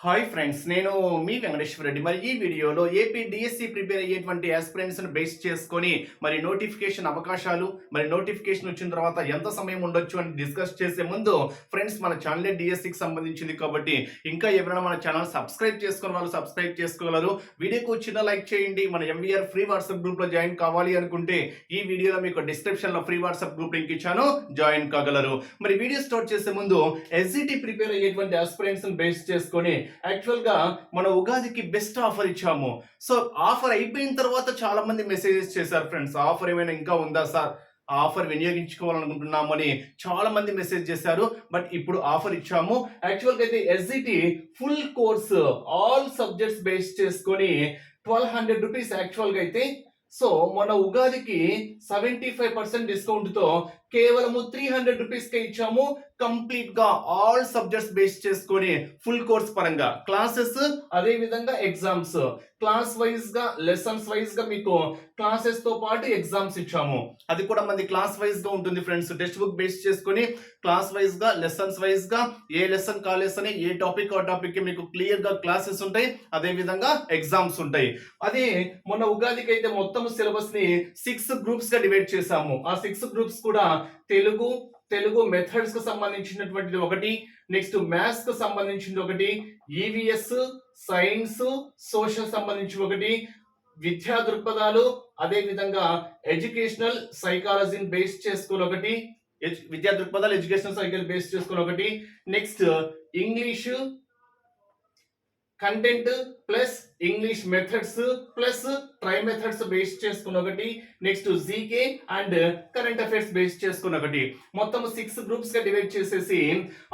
Hi friends నేను మీ వెంకటేశ్వర రెడ్డి. మరి ఈ వీడియోలో ఏపీ డిఎస్సి ప్రిపేర్ అయ్యేటువంటి ఆస్పిరెంట్స్ను బేస్ చేసుకొని మరి నోటిఫికేషన్ అవకాశాలు మరి నోటిఫికేషన్ వచ్చిన తర్వాత ఎంత సమయం ఉండొచ్చు అని డిస్కస్ చేసే ముందు ఫ్రెండ్స్ మన ఛానల్ డిఎస్సికి సంబంధించింది కాబట్టి ఇంకా ఎవరైనా మన ఛానల్ సబ్స్క్రైబ్ చేసుకుని వాళ్ళు సబ్స్క్రైబ్ చేసుకోగలరు. వీడియోకు చిన్న లైక్ చేయండి. మన ఎంవీఆర్ ఫ్రీ వాట్సాప్ గ్రూప్లో జాయిన్ కావాలి అనుకుంటే ఈ వీడియోలో మీకు డిస్క్రిప్షన్లో ఫ్రీ వాట్సాప్ గ్రూప్ లింక్ ఇచ్చాను. జాయిన్ కాగలరు. మరి వీడియో స్టార్ట్ చేసే ముందు ఎస్జిటి ప్రిపేర్ అయ్యేటువంటి ఆస్పిరెంట్స్ బేస్ చేసుకొని యాక్చువల్గా మన ఉగాదికి బెస్ట్ ఆఫర్ ఇచ్చాము. సో ఆఫర్ అయిపోయిన తర్వాత చాలా మంది మెసేజెస్ చేశారు ఫ్రెండ్స్ ఆఫర్ ఏమైనా ఇంకా ఉందా సార్? ఆఫర్ వినియోగించుకోవాలనుకుంటున్నామని చాలా మంది మెసేజ్ చేశారు. బట్ ఇప్పుడు ఆఫర్ ఇచ్చాము. యాక్చువల్గా అయితే SGT full course all subjects base చేసుకొని ట్వెల్వ్ హండ్రెడ్ రూపీస్ యాక్చువల్గా అయితే సో మన ఉగాదికి సెవెంటీ ఫైవ్ పర్సెంట్ డిస్కౌంట్తో కేవలము త్రీ హండ్రెడ్ రూపీస్కే ఇచ్చాము. కంప్లీట్గా ఆల్ సబ్జెక్ట్స్ బేస్ చేసుకొని ఫుల్ కోర్స్ పరంగా. క్లాసెస్ అదే విధంగా ఎగ్జామ్స్. క్లాస్ వైజ్గా లెసన్స్ వైజ్గా మీకు క్లాసెస్తో పాటు ఎగ్జామ్స్ ఇచ్చాము. అది కూడా మంది క్లాస్ వైజ్గా ఉంటుంది ఫ్రెండ్స్. టెక్స్ట్ బుక్ బేస్ చేసుకొని క్లాస్ వైజ్గా లెసన్స్ వైజ్గా ఏ లెసన్ కాలేస్ అని ఏ టాపిక్ ఆ టాపిక్కి మీకు క్లియర్గా క్లాసెస్ ఉంటాయి. అదే విధంగా ఎగ్జామ్స్ ఉంటాయి. అదే మొన్న ఉగాదికి అయితే మొత్తం సిలబస్ని సిక్స్ గ్రూప్స్గా డివైడ్ చేశాము. ఆ సిక్స్ గ్రూప్స్ కూడా తెలుగు తెలుగు మెథడ్స్కు సంబంధించినటువంటిది ఒకటి నెక్స్ట్ మ్యాథ్స్కు సంబంధించింది ఒకటి ఈవీఎస్ సైన్స్ సోషల్ సంబంధించి ఒకటి విద్యా దృక్పథాలు అదే విధంగా ఎడ్యుకేషనల్ సైకాలజీని బేస్ చేసుకుని ఒకటి విద్యా దృక్పథాలు ఎడ్యుకేషనల్ సైకిల్ బేస్ చేసుకుని ఒకటి next English content plus English methods plus try methods base చేసుకున్న ఒకటి next GK and current affairs base చేసుకున్న ఒకటి. మొత్తం సిక్స్ గ్రూప్స్గా డివైడ్ చేసేసి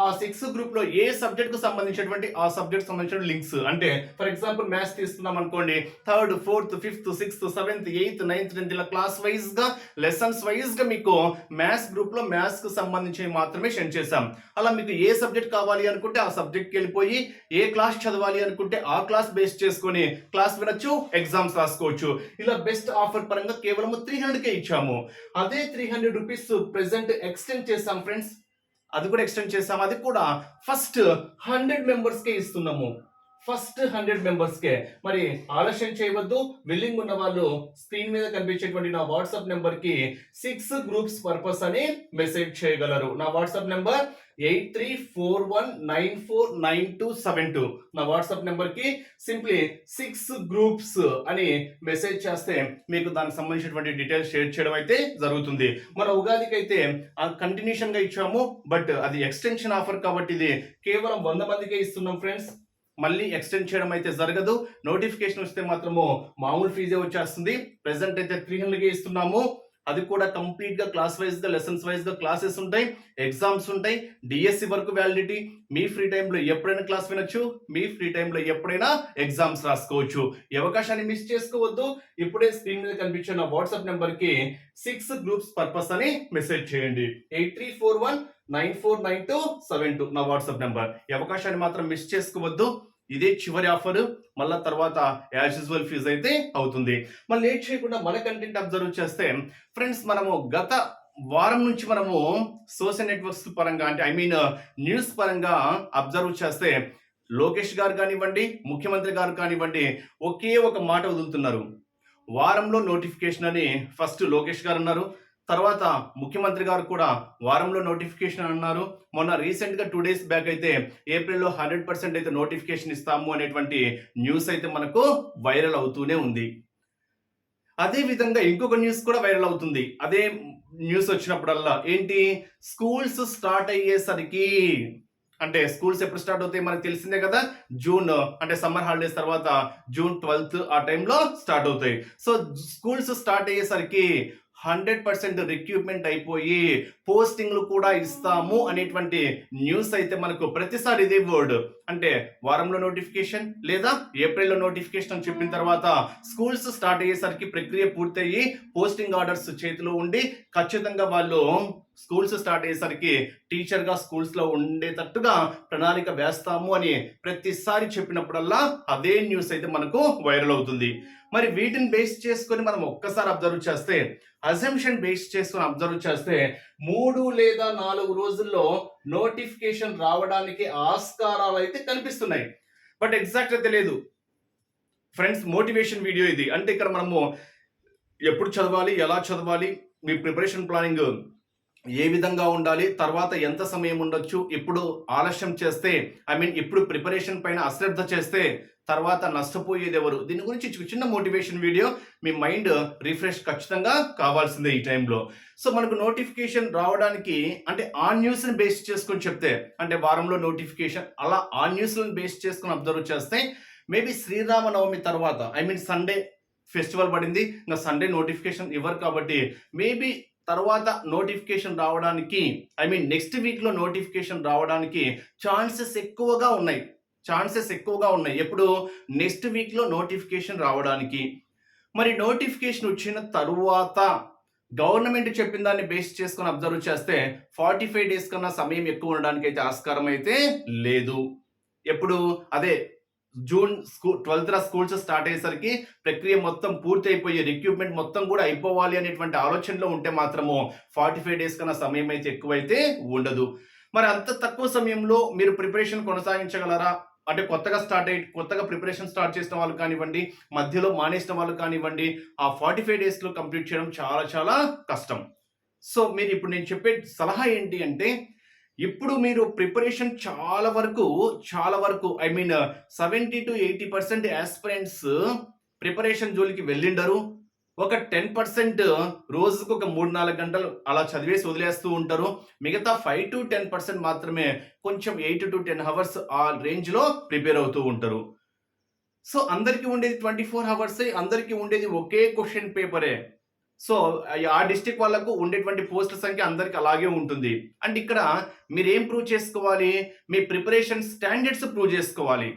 ఆ సిక్స్ గ్రూప్లో ఏ సబ్జెక్ట్కు సంబంధించినటువంటి ఆ సబ్జెక్ట్ సంబంధించిన లింక్స్ అంటే ఫర్ ఎగ్జాంపుల్ మ్యాథ్స్ తీసుకున్నాం అనుకోండి. Third fourth fifth sixth seventh eighth ninth tenth ఇలా క్లాస్ వైజ్గా లెసన్స్ వైజ్గా మీకు మ్యాథ్స్ గ్రూప్లో మ్యాథ్స్కు సంబంధించి మాత్రమే సెండ్ చేశాం. అలా మీకు ఏ సబ్జెక్ట్ కావాలి అనుకుంటే ఆ సబ్జెక్ట్కి వెళ్ళిపోయి ఏ క్లాస్ చదవాలి అనుకుంటే ఆ క్లాస్ బేస్ చేసుకొని క్లాస్ వినొచ్చు ఎగ్జామ్స్ రాసుకోవచ్చు. ఇలా బెస్ట్ ఆఫర్ పరంగా కేవలం త్రీ హండ్రెడ్ కే ఇచ్చాము. అదే three hundred rupees present extend చేసాం ఫ్రెండ్స్ అది కూడా ఎక్స్టెండ్ చేసాం అది కూడా ఫస్ట్ హండ్రెడ్ మెంబర్స్కే ఇస్తున్నాము. ఫస్ట్ హండ్రెడ్ మెంబర్స్ కే. మరి ఆలస్యం చేయవద్దు. విల్లింగ్ ఉన్న వాళ్ళు స్క్రీన్ మీద కనిపించేటువంటి నా వాట్సాప్ నెంబర్కి సిక్స్ గ్రూప్స్ పర్పస్ అని మెసేజ్ చేయగలరు. నా WhatsApp number eight three four one nine four nine two seven two. నా వాట్సాప్ నెంబర్కి సింప్లీ సిక్స్ గ్రూప్స్ అని మెసేజ్ చేస్తే మీకు దానికి సంబంధించినటువంటి డీటెయిల్స్ షేర్ చేయడం అయితే జరుగుతుంది. మన ఉగాదికి అయితే కంటిన్యూషన్గా ఇచ్చాము బట్ అది ఎక్స్టెన్షన్ ఆఫర్ కాబట్టి ఇది కేవలం వంద మందికే ఇస్తున్నాం ఫ్రెండ్స్. మళ్ళీ ఎక్స్టెండ్ చేయడం అయితే జరగదు. నోటిఫికేషన్ వస్తే మాత్రము మామూలు ఫీజే వచ్చేస్తుంది. ప్రెసెంట్ అయితే త్రీ హండ్రెడ్గా ఇస్తున్నాము. అది కూడా కంప్లీట్గా క్లాస్ వైజ్గా లెసన్స్ వైజ్గా క్లాసెస్ ఉంటాయి ఎగ్జామ్స్ ఉంటాయి. డిఎస్సి వరకు వ్యాలిడిటీ. మీ ఫ్రీ టైంలో ఎప్పుడైనా క్లాస్ వినొచ్చు. మీ ఫ్రీ టైంలో ఎప్పుడైనా ఎగ్జామ్స్ రాసుకోవచ్చు. ఈ అవకాశాన్ని మిస్ చేసుకోవద్దు. ఇప్పుడే స్క్రీన్ మీద కనిపించిన నా వాట్సాప్ నెంబర్కి సిక్స్ గ్రూప్స్ పర్పస్ అని మెసేజ్ చేయండి. Eight three four one nine four nine two seven two. నా వాట్సాప్ నెంబర్. ఈ అవకాశాన్ని మాత్రం మిస్ చేసుకోవద్దు. ఇదే చివరి ఆఫర్. మళ్ళా తర్వాత యాజ్ యూజువల్ ఫీజ్ అయితే అవుతుంది. మళ్ళీ లేట్ చేయకుండా మన కంటెంట్ అబ్జర్వ్ చేస్తే ఫ్రెండ్స్ మనము గత వారం నుంచి మనము సోషల్ నెట్వర్క్స్ పరంగా అంటే ఐ మీన్ న్యూస్ పరంగా అబ్జర్వ్ చేస్తే లోకేష్ గారు కానివ్వండి ముఖ్యమంత్రి గారు కానివ్వండి ఒకే ఒక మాట వదులుతున్నారు. వారంలో నోటిఫికేషన్ అని ఫస్ట్ లోకేష్ గారు అన్నారు. తర్వాత ముఖ్యమంత్రి గారు కూడా వారంలో నోటిఫికేషన్ అన్నారు. మొన్న రీసెంట్గా టూ డేస్ బ్యాక్ అయితే ఏప్రిల్లో హండ్రెడ్ పర్సెంట్ అయితే నోటిఫికేషన్ ఇస్తాము అనేటువంటి న్యూస్ అయితే మనకు వైరల్ అవుతూనే ఉంది. అదే విధంగా ఇంకొక న్యూస్ కూడా వైరల్ అవుతుంది. అదే న్యూస్ వచ్చినప్పుడల్లా ఏంటి? స్కూల్స్ స్టార్ట్ అయ్యేసరికి అంటే స్కూల్స్ ఎప్పుడు స్టార్ట్ అవుతాయి మనకు తెలిసిందే కదా? జూన్ అంటే సమ్మర్ హాలిడేస్ తర్వాత జూన్ ట్వెల్త్ ఆ టైంలో స్టార్ట్ అవుతాయి. సో స్కూల్స్ స్టార్ట్ అయ్యేసరికి హండ్రెడ్ పర్సెంట్ రిక్రూట్మెంట్ అయిపోయి పోస్టింగ్లు కూడా ఇస్తాము అనేటువంటి న్యూస్ అయితే మనకు ప్రతిసారి ఇదే వర్డ్. అంటే వారంలో నోటిఫికేషన్ లేదా ఏప్రిల్లో నోటిఫికేషన్ అని చెప్పిన తర్వాత స్కూల్స్ స్టార్ట్ అయ్యేసరికి ప్రక్రియ పూర్తయ్యి పోస్టింగ్ ఆర్డర్స్ చేతిలో ఉండి ఖచ్చితంగా వాళ్ళు స్కూల్స్ స్టార్ట్ అయ్యేసరికి టీచర్గా స్కూల్స్లో ఉండేటట్టుగా ప్రణాళిక వేస్తాము అని ప్రతిసారి చెప్పినప్పుడల్లా అదే న్యూస్ అయితే మనకు వైరల్ అవుతుంది. మరి వీటిని బేస్ చేసుకొని మనం ఒక్కసారి అబ్జర్వ్ చేస్తే అజంప్షన్ బేస్ చేసుకొని అబ్జర్వ్ చేస్తే మూడు లేదా నాలుగు రోజుల్లో నోటిఫికేషన్ రావడానికి ఆస్కారాలు అయితే కనిపిస్తున్నాయి. బట్ ఎగ్జాక్ట్గా తెలియదు ఫ్రెండ్స్ మోటివేషన్ వీడియో ఇది. అంటే ఇక్కడ మనము ఎప్పుడు చదవాలి ఎలా చదవాలి మీ ప్రిపరేషన్ ప్లానింగ్ ఏ విధంగా ఉండాలి తర్వాత ఎంత సమయం ఉండొచ్చు ఇప్పుడు ఆలస్యం చేస్తే ఐ మీన్ ఇప్పుడు ప్రిపరేషన్ పైన అశ్రద్ధ చేస్తే తర్వాత నష్టపోయేది ఎవరు? దీని గురించి చిన్న మోటివేషన్ వీడియో మీ మైండ్ రిఫ్రెష్ ఖచ్చితంగా కావాల్సిందే ఈ టైంలో. సో మనకు నోటిఫికేషన్ రావడానికి అంటే ఆ న్యూస్ని బేస్ చేసుకొని చెప్తే అంటే వారంలో నోటిఫికేషన్ అలా ఆ న్యూస్లను బేస్ చేసుకొని అబ్జర్వ్ చేస్తే మేబీ శ్రీరామనవమి తర్వాత ఐ మీన్ సండే ఫెస్టివల్ పడింది ఇంకా సండే నోటిఫికేషన్ ఇవ్వరు కాబట్టి మేబీ తర్వాత నోటిఫికేషన్ రావడానికి ఐ మీన్ నెక్స్ట్ వీక్లో నోటిఫికేషన్ రావడానికి ఛాన్సెస్ ఎక్కువగా ఉన్నాయి. ఛాన్సెస్ ఎక్కువగా ఉన్నాయి. ఎప్పుడు? నెక్స్ట్ వీక్లో నోటిఫికేషన్ రావడానికి. మరి నోటిఫికేషన్ వచ్చిన తరువాత గవర్నమెంట్ చెప్పిన దాన్ని బేస్ చేసుకొని అబ్జర్వ్ చేస్తే ఫార్టీ ఫైవ్ డేస్ కన్నా సమయం ఎక్కువ ఉండడానికి అయితే ఆస్కారం అయితే లేదు. ఎప్పుడు? అదే June school twelfth schools start అయ్యేసరికి ప్రక్రియ మొత్తం పూర్తి అయిపోయి రిక్రూట్మెంట్ మొత్తం కూడా అయిపోవాలి అనేటువంటి ఆలోచనలో ఉంటే మాత్రము ఫార్టీ ఫైవ్ డేస్ కన్నా సమయం అయితే ఎక్కువైతే ఉండదు. మరి అంత తక్కువ సమయంలో మీరు ప్రిపరేషన్ కొనసాగించగలరా? అంటే కొత్తగా స్టార్ట్ అయ్యి కొత్తగా ప్రిపరేషన్ స్టార్ట్ చేసిన వాళ్ళు కానివ్వండి మధ్యలో మానేసిన వాళ్ళు కానివ్వండి ఆ ఫార్టీ ఫైవ్ డేస్లో కంప్లీట్ చేయడం చాలా చాలా కష్టం. సో మీరు ఇప్పుడు నేను చెప్పే సలహా ఏంటి అంటే ఇప్పుడు మీరు ప్రిపరేషన్ చాలా వరకు చాలా వరకు I mean seventy to eighty percent aspirants preparation జోలికి వెళ్ళిండరు. ఒక టెన్ పర్సెంట్ uh, రోజుకు ఒక మూడు నాలుగు గంటలు అలా చదివేసి వదిలేస్తూ ఉంటారు. మిగతా ఫైవ్ టు టెన్ పర్సెంట్ మాత్రమే కొంచెం ఎయిట్ టు టెన్ అవర్స్ ఆ రేంజ్లో ప్రిపేర్ అవుతూ ఉంటారు. సో అందరికీ ఉండేది ట్వంటీ ఫోర్ అవర్సే అందరికీ ఉండేది ఒకే క్వశ్చన్ పేపరే సో ఆ డిస్టిక్ వాళ్ళకు ఉండేటువంటి పోస్టుల సంఖ్య అందరికి అలాగే ఉంటుంది. అండ్ ఇక్కడ మీరు ఏం ప్రూవ్ చేసుకోవాలి? మీ ప్రిపరేషన్ స్టాండర్డ్స్ ప్రూవ్ చేసుకోవాలి.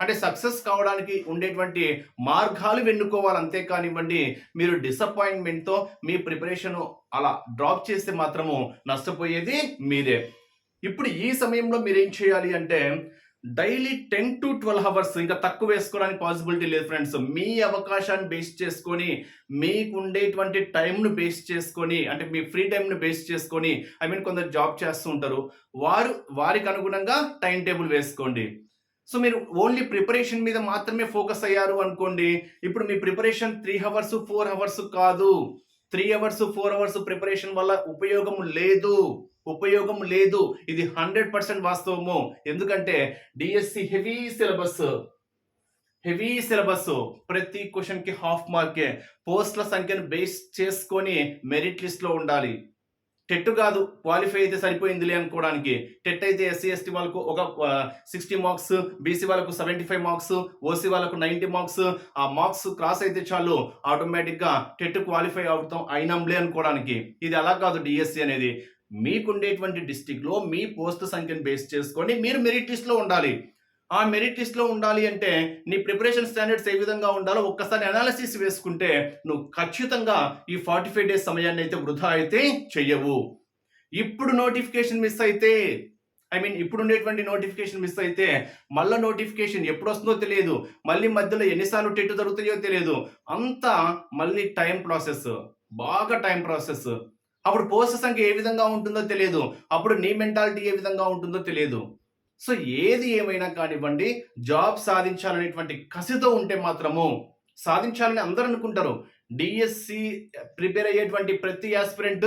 అంటే సక్సెస్ కావడానికి ఉండేటువంటి మార్గాలు వెన్నుకోవాలి అంతే కానివ్వండి మీరు డిసప్పాయింట్మెంట్తో మీ ప్రిపరేషన్ అలా డ్రాప్ చేస్తే మాత్రము నష్టపోయేది మీరే ఇప్పుడు ఈ సమయంలో మీరు ఏం చేయాలి అంటే daily ten to twelve hours ఇంకా తక్కువ వేసుకోవడానికి పాసిబిలిటీ లేదు ఫ్రెండ్స్. మీ అవకాశాన్ని బేస్ చేసుకొని మీకు ఉండేటువంటి టైంను బేస్ చేసుకొని అంటే మీ ఫ్రీ టైంను బేస్ చేసుకొని ఐ మీన్ కొందరు జాబ్ చేస్తూ ఉంటారు. వారు వారికి అనుగుణంగా టైం టేబుల్ వేసుకోండి. సో మీరు ఓన్లీ ప్రిపరేషన్ మీద మాత్రమే ఫోకస్ అయ్యారు అనుకోండి. ఇప్పుడు మీ preparation three hours four hours కాదు. Three hours four hours preparation వల్ల ఉపయోగం లేదు. ఉపయోగం లేదు. ఇది హండ్రెడ్ పర్సెంట్ వాస్తవము. ఎందుకంటే DSC heavy syllabus. Heavy syllabus. ప్రతి క్వశ్చన్కి హాఫ్ మార్కే. పోస్టుల సంఖ్యను బేస్ చేసుకొని మెరిట్ లిస్ట్లో ఉండాలి. టెట్ కాదు క్వాలిఫై అయితే సరిపోయిందిలే అనుకోవడానికి. టెట్ అయితే ఎస్సీ ఎస్టీ వాళ్ళకు ఒక సిక్స్టీ మార్క్స్ బీసీ వాళ్ళకు సెవెంటీ ఫైవ్ మార్క్స్ ఓసీ వాళ్ళకు నైంటీ మార్క్స్ ఆ మార్క్స్ క్రాస్ అయితే చాలు ఆటోమేటిక్గా టెట్ క్వాలిఫై అవుతాం అయినాంలే అనుకోవడానికి. ఇది అలా కాదు డిఎస్సి అనేది. మీకుండేటువంటి డిస్టిక్లో మీ పోస్ట్ సంఖ్యను బేస్ చేసుకొని మీరు మెరిట్ లిస్ట్లో ఉండాలి. ఆ మెరిట్ లిస్ట్లో ఉండాలి అంటే నీ ప్రిపరేషన్ స్టాండర్డ్స్ ఏ విధంగా ఉండాలో ఒక్కసారి అనాలిసిస్ వేసుకుంటే నువ్వు ఖచ్చితంగా ఈ ఫార్టీ ఫైవ్ డేస్ సమయాన్ని అయితే వృధా అయితే చెయ్యవు. ఇప్పుడు నోటిఫికేషన్ మిస్ అయితే ఐ మీన్ ఇప్పుడు ఉండేటువంటి నోటిఫికేషన్ మిస్ అయితే మళ్ళీ నోటిఫికేషన్ ఎప్పుడు వస్తుందో తెలియదు. మళ్ళీ మధ్యలో ఎన్నిసార్లు టెట్ జరుగుతాయో తెలియదు. అంతా మళ్ళీ టైం ప్రాసెస్ బాగా టైం ప్రాసెస్ అప్పుడు పోస్ట్ సంఖ్య ఏ విధంగా ఉంటుందో తెలియదు. అప్పుడు నీ మెంటాలిటీ ఏ విధంగా ఉంటుందో తెలియదు. సో ఏది ఏమైనా కానివ్వండి జాబ్ సాధించాలనేటువంటి కసితో ఉంటే మాత్రము సాధించాలని అందరూ అనుకుంటారు. డిఎస్సి ప్రిపేర్ అయ్యేటువంటి ప్రతి ఆస్పిరెంట్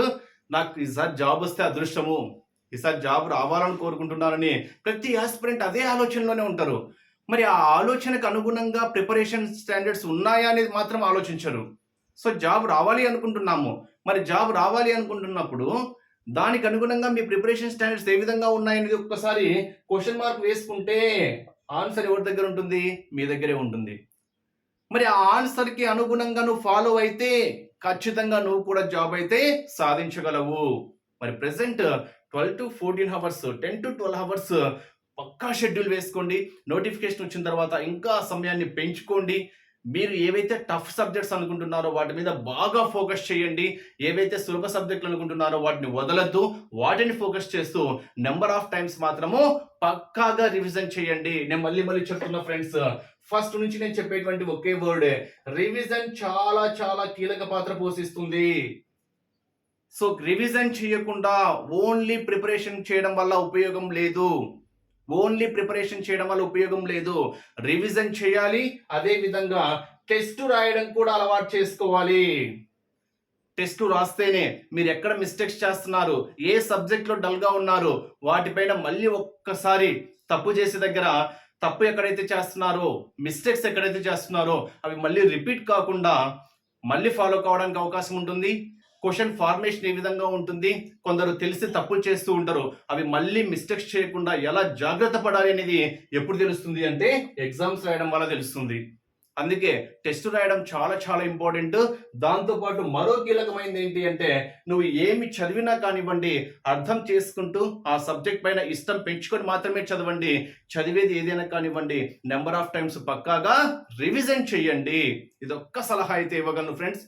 నాకు ఈసారి జాబ్ వస్తే అదృష్టము. ఈసారి జాబ్ రావాలని కోరుకుంటున్నానని ప్రతి ఆస్పిరెంట్ అదే ఆలోచనలోనే ఉంటారు. మరి ఆ ఆలోచనకు అనుగుణంగా ప్రిపరేషన్ స్టాండర్డ్స్ ఉన్నాయా అనేది మాత్రం ఆలోచించరు. సో జాబ్ రావాలి అనుకుంటున్నాము. మరి జాబ్ రావాలి అనుకుంటున్నప్పుడు దానికి అనుగుణంగా మీ ప్రిపరేషన్ స్టాండర్డ్స్ ఏ విధంగా ఉన్నాయనేది ఒక్కసారి క్వశ్చన్ మార్క్ వేసుకుంటే ఆన్సర్ ఎవరి దగ్గర ఉంటుంది? మీ దగ్గరే ఉంటుంది. మరి ఆ ఆన్సర్కి అనుగుణంగా నువ్వు ఫాలో అయితే ఖచ్చితంగా నువ్వు కూడా జాబ్ అయితే సాధించగలవు. మరి present twelve to fourteen hours ten to twelve hours Pakka schedule వేసుకోండి. నోటిఫికేషన్ వచ్చిన తర్వాత ఇంకా సమయాన్ని పెంచుకోండి. మీరు ఏవైతే టఫ్ సబ్జెక్ట్స్ అనుకుంటున్నారో వాటి మీద బాగా ఫోకస్ చేయండి. ఏవైతే సులభ సబ్జెక్టులు అనుకుంటున్నారో వాటిని వదలద్దు. వాటిని ఫోకస్ చేస్తూ నెంబర్ ఆఫ్ టైమ్స్ మాత్రము పక్కాగా రివిజన్ చేయండి. నేను మళ్ళీ మళ్ళీ చెప్తున్నా ఫ్రెండ్స్ ఫస్ట్ నుంచి నేను చెప్పేటువంటి ఒకే వర్డ్ రివిజన్ చాలా చాలా కీలక పాత్ర పోషిస్తుంది. సో రివిజన్ చేయకుండా ఓన్లీ ప్రిపరేషన్ చేయడం వల్ల ఉపయోగం లేదు. ఓన్లీ ప్రిపరేషన్ చేయడం వల్ల ఉపయోగం లేదు. రివిజన్ చేయాలి. అదేవిధంగా టెస్ట్ రాయడం కూడా అలవాటు చేసుకోవాలి. టెస్ట్ రాస్తేనే మీరు ఎక్కడ మిస్టేక్స్ చేస్తున్నారు ఏ సబ్జెక్ట్లో డల్గా ఉన్నారు వాటిపైన మళ్ళీ ఒక్కసారి తప్పు చేసే దగ్గర తప్పు ఎక్కడైతే చేస్తున్నారో మిస్టేక్స్ ఎక్కడైతే చేస్తున్నారో అవి మళ్ళీ రిపీట్ కాకుండా మళ్ళీ ఫాలో కావడానికి అవకాశం ఉంటుంది. క్వశ్చన్ ఫార్మేషన్ ఏ విధంగా ఉంటుంది? కొందరు తెలిసి తప్పులు చేస్తూ ఉంటారు అవి మళ్ళీ మిస్టేక్స్ చేయకుండా ఎలా జాగ్రత్త పడాలి అనేది ఎప్పుడు తెలుస్తుంది అంటే ఎగ్జామ్స్ రాయడం వల్ల తెలుస్తుంది. అందుకే టెస్ట్ రాయడం చాలా చాలా ఇంపార్టెంట్. దాంతో పాటు మరో కీలకమైనది ఏంటి అంటే నువ్వు ఏమి చదివినా కానివ్వండి అర్థం చేసుకుంటూ ఆ సబ్జెక్ట్ పైన ఇష్టం పెంచుకొని మాత్రమే చదవండి. చదివేది ఏదైనా కానివ్వండి నెంబర్ ఆఫ్ టైమ్స్ పక్కాగా రివిజన్ చేయండి. ఇది ఒక్క సలహా అయితే ఇవ్వగలను ఫ్రెండ్స్.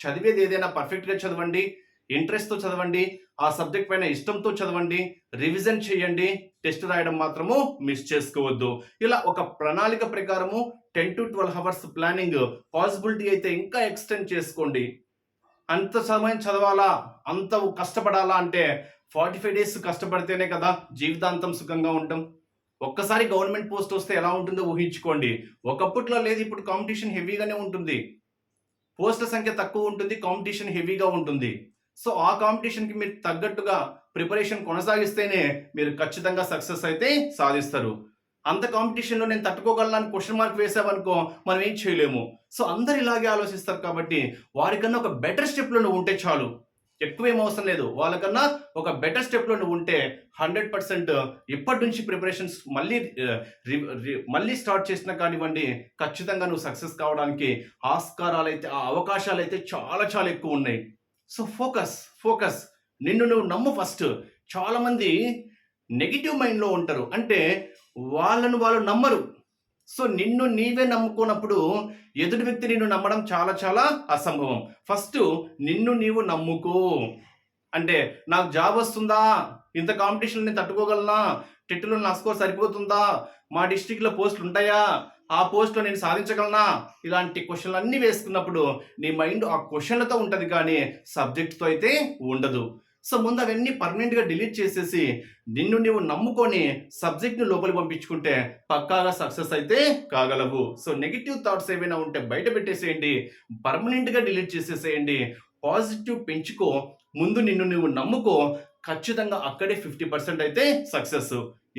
చదివేది ఏదైనా పర్ఫెక్ట్గా చదవండి ఇంట్రెస్ట్తో చదవండి ఆ సబ్జెక్ట్ పైన ఇష్టంతో చదవండి రివిజన్ చేయండి టెస్ట్ రాయడం మాత్రము మిస్ చేసుకోవద్దు. ఇలా ఒక ప్రణాళిక ప్రకారము ten to twelve hours planning possibility అయితే ఇంకా ఎక్స్టెండ్ చేసుకోండి. అంత సమయం చదవాలా? అంత కష్టపడాలా అంటే ఫార్టీ ఫైవ్ డేస్ కష్టపడితేనే కదా జీవితాంతం సుఖంగా ఉంటాం. ఒక్కసారి గవర్నమెంట్ పోస్ట్ వస్తే ఎలా ఉంటుందో ఊహించుకోండి. ఒకప్పట్లో లేదు ఇప్పుడు కాంపిటీషన్ హెవీగానే ఉంటుంది. పోస్టుల సంఖ్య తక్కువ ఉంటుంది కాంపిటీషన్ హెవీగా ఉంటుంది. సో ఆ కాంపిటీషన్కి మీరు తగ్గట్టుగా ప్రిపరేషన్ కొనసాగిస్తేనే మీరు ఖచ్చితంగా సక్సెస్ అయితే సాధిస్తారు. అంత కాంపిటీషన్లో నేను తట్టుకోగలను క్వశ్చన్ మార్క్ వేసామనుకో మనం ఏం చేయలేము. సో అందరు ఇలాగే ఆలోచిస్తారు కాబట్టి వారికన్నా ఒక బెటర్ స్టెప్లో ఉంటే చాలు. ఎక్కువేం అవసరం లేదు. వాళ్ళకన్నా ఒక బెటర్ స్టెప్లో నువ్వు ఉంటే హండ్రెడ్ పర్సెంట్ ఇప్పటి నుంచి ప్రిపరేషన్స్ మళ్ళీ మళ్ళీ స్టార్ట్ చేసినా కానివ్వండి ఖచ్చితంగా నువ్వు సక్సెస్ కావడానికి ఆస్కారాలు అయితే ఆ అవకాశాలు అయితే చాలా చాలా ఎక్కువ ఉన్నాయి. సో ఫోకస్ ఫోకస్ నిన్ను నువ్వు నమ్ము ఫస్ట్ చాలామంది నెగిటివ్ మైండ్లో ఉంటారు. అంటే వాళ్ళను వాళ్ళు నమ్మరు. సో నిన్ను నీవే నమ్ముకున్నప్పుడు ఎదుటి వ్యక్తి నిన్ను నమ్మడం చాలా చాలా అసంభవం. ఫస్ట్ నిన్ను నీవు నమ్ముకో. అంటే నాకు జాబ్ వస్తుందా? ఇంత కాంపిటీషన్ నేను తట్టుకోగలనా? టెట్లో నా స్కోర్ సరిపోతుందా? మా డిస్టిక్లో పోస్టులు ఉంటాయా? ఆ పోస్ట్లో నేను సాధించగలనా? ఇలాంటి క్వశ్చన్లు అన్నీ వేసుకున్నప్పుడు నీ మైండ్ ఆ క్వశ్చన్లతో ఉంటుంది కానీ సబ్జెక్ట్తో అయితే ఉండదు. సో ముందు అవన్నీ పర్మనెంట్గా డిలీట్ చేసేసి నిన్ను నువ్వు నమ్ముకొని సబ్జెక్ట్ని లోపలికి పంపించుకుంటే పక్కాగా సక్సెస్ అయితే కాగలవు. సో నెగిటివ్ థాట్స్ ఏమైనా ఉంటే బయట పెట్టేసేయండి. పర్మనెంట్గా డిలీట్ చేసేసేయండి. పాజిటివ్ పెంచుకో. ముందు నిన్ను నువ్వు నమ్ముకో. ఖచ్చితంగా అక్కడే ఫిఫ్టీ పర్సెంట్ అయితే సక్సెస్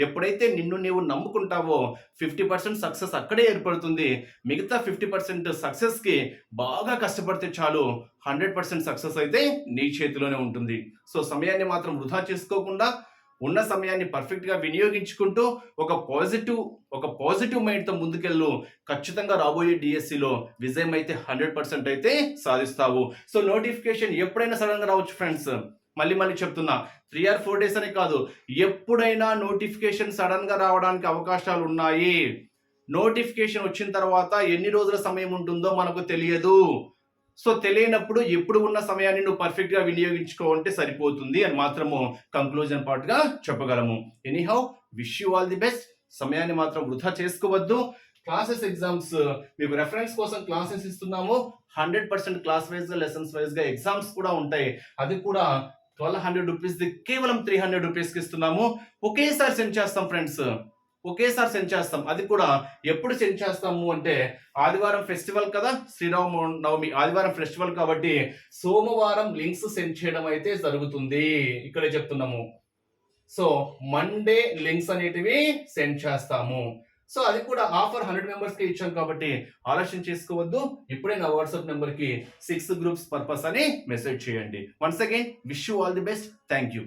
ఎప్పుడైతే నిన్ను నీవు నమ్ముకుంటావో ఫిఫ్టీ పర్సెంట్ సక్సెస్ అక్కడే ఏర్పడుతుంది. మిగతా ఫిఫ్టీ పర్సెంట్ సక్సెస్కి బాగా కష్టపడితే చాలు హండ్రెడ్ పర్సెంట్ సక్సెస్ అయితే నీ చేతిలోనే ఉంటుంది. సో సమయాన్ని మాత్రం వృధా చేసుకోకుండా ఉన్న సమయాన్ని పర్ఫెక్ట్గా వినియోగించుకుంటూ ఒక పాజిటివ్ ఒక పాజిటివ్ మైండ్తో ముందుకెళ్ళు. ఖచ్చితంగా రాబోయే డిఎస్సిలో విజయం అయితే హండ్రెడ్ పర్సెంట్ అయితే సాధిస్తావు. సో నోటిఫికేషన్ ఎప్పుడైనా సడన్గా రావచ్చు ఫ్రెండ్స్. మళ్ళీ మళ్ళీ చెప్తున్నా. త్రీ ఆర్ ఫోర్ డేస్ అనే కాదు. ఎప్పుడైనా నోటిఫికేషన్ సడన్గా రావడానికి అవకాశాలు ఉన్నాయి. నోటిఫికేషన్ వచ్చిన తర్వాత ఎన్ని రోజుల సమయం ఉంటుందో మనకు తెలియదు. సో తెలియనప్పుడు ఎప్పుడు ఉన్న సమయాన్ని నువ్వు పర్ఫెక్ట్గా వినియోగించుకోవంటే సరిపోతుంది అని మాత్రము కంక్లూజన్ పార్ట్గా చెప్పగలము. Anyhow wish you all the best సమయాన్ని మాత్రం వృధా చేసుకోవద్దు. క్లాసెస్ ఎగ్జామ్స్ మీకు రెఫరెన్స్ కోసం క్లాసెస్ ఇస్తున్నాము. Hundred percent class wise lessons వైజ్గా ఎగ్జామ్స్ కూడా ఉంటాయి. అది కూడా ట్వెల్వ్ హండ్రెడ్ రూపీస్ కేవలం త్రీ హండ్రెడ్ రూపీస్కి ఇస్తున్నాము. ఒకేసారి సెండ్ చేస్తాం ఫ్రెండ్స్ ఒకేసారి సెండ్ చేస్తాం. అది కూడా ఎప్పుడు సెండ్ చేస్తాము అంటే ఆదివారం ఫెస్టివల్ కదా శ్రీరామ నవమి ఆదివారం ఫెస్టివల్ కాబట్టి సోమవారం లింక్స్ సెండ్ చేయడం అయితే జరుగుతుంది. ఇక్కడే చెప్తున్నాము. సో మండే లింక్స్ అనేటివి సెండ్ చేస్తాము. సో అది కూడా ఆఫర్ హండ్రెడ్ మెంబర్స్కి ఇచ్చాం కాబట్టి ఆలస్యం చేసుకోవద్దు. ఇప్పుడే నా వాట్సాప్ నెంబర్కి సిక్స్ గ్రూప్స్ పర్పస్ అని మెసేజ్ చేయండి. Once again wish you all the best thank you